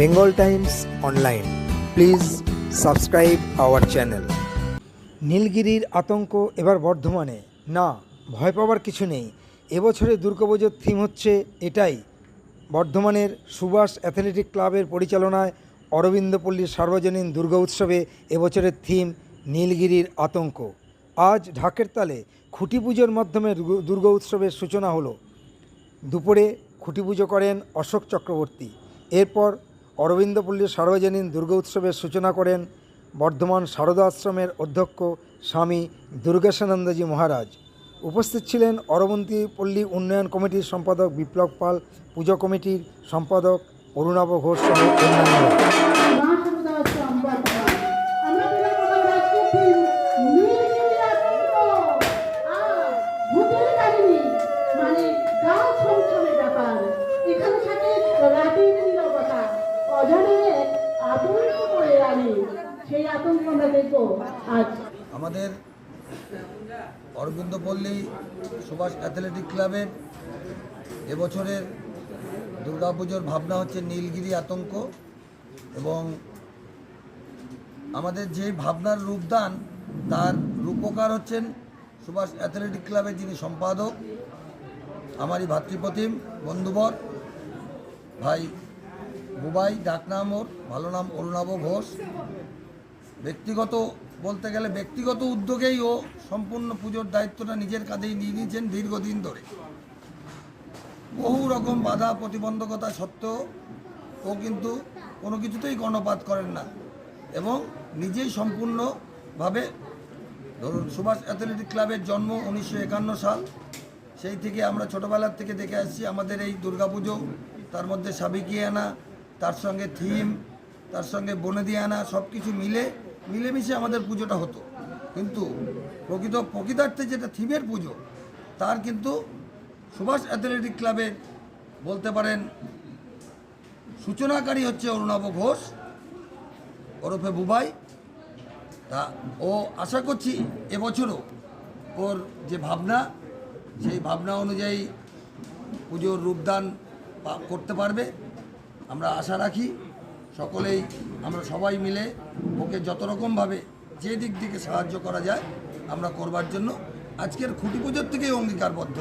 Bengal Times online please subscribe our channel নীলগিরির আতঙ্ক এবার বর্ধমানে। না, ভয় পাওয়ার কিছু নেই। এবছরের দুর্গাপুজোর থিম হচ্ছে এটাই। বর্ধমানের সুভাষ অ্যাথলেটিক ক্লাবের পরিচালনায় অরবিন্দপল্লীর সার্বজনীন দুর্গা উৎসবে এবছরের থিম নীলগিরির আতঙ্ক। আজ ঢাকের তালে খুঁটি পুজোর মাধ্যমে দুর্গা উৎসবের সূচনা হলো। দুপুরে খুঁটি পুজো করেন অশোক চক্রবর্তী। এরপর অরবিন্দপল্লীর সার্বজনীন দুর্গা উৎসবের সূচনা করেন বর্ধমান শারদা আশ্রমের অধ্যক্ষ স্বামী দুর্গেশানন্দজি মহারাজ। উপস্থিত ছিলেন অরবন্তীপল্লী উন্নয়ন কমিটির সম্পাদক বিপ্লব পাল, পুজো কমিটির সম্পাদক অরুণাভ ঘোষ আমাদের অরবিন্দ পল্লী সুভাষ অ্যাথলেটিক ক্লাবের এবছরের দুর্গাপুজোর ভাবনা হচ্ছে নীলগিরি আতঙ্ক এবং আমাদের যে ভাবনার রূপদান, তার রূপকার হচ্ছেন সুভাষ অ্যাথলেটিক ক্লাবের যিনি সম্পাদক, আমারই ভাতৃপ্রতিম, বন্ধুবর, ভাই বুবাই ডাকনাম ওর ভালো নাম অরুণাভ ঘোষ। ব্যক্তিগত বলতে গেলে ব্যক্তিগত উদ্যোগেই ও সম্পূর্ণ পুজোর দায়িত্বটা নিজের কাঁধেই নিয়ে নিয়েছেন দীর্ঘদিন ধরে। বহু রকম বাধা প্রতিবন্ধকতা সত্ত্বেও ও কিন্তু কোনো কিছুতেই কর্ণপাত করেন না এবং নিজেই সম্পূর্ণভাবে ধরুন সুভাষ অ্যাথলেটিক ক্লাবের জন্ম উনিশশো একান্ন সাল। সেই থেকে আমরা ছোটোবেলার থেকে দেখে আসছি আমাদের এই দুর্গাপুজো, তার মধ্যে সাবিকিয়ানা তার সঙ্গে থিম, তার সঙ্গে বনে দিয়ে আনা সব কিছু মিলে, মিলেমিশে আমাদের পুজোটা হতো। কিন্তু প্রকৃত, প্রকৃতার্থে যেটা থিমের পুজো, তার কিন্তু সুভাষ অ্যাথলেটিক ক্লাবের বলতে পারেন সূচনাকারী হচ্ছে অরুণাভ ঘোষ, ওরফে বুবাই। তা ও আশা করছি এবছরও ওর যে ভাবনা, সেই ভাবনা অনুযায়ী পুজোর রূপদান করতে পারবে। আমরা আশা রাখি সকলেই, আমরা সবাই মিলে ওকে যত রকমভাবে যে দিক থেকে সাহায্য করা যায়, আমরা করবার জন্য আজকের খুঁটি পুজোর থেকেই অঙ্গীকারবদ্ধ।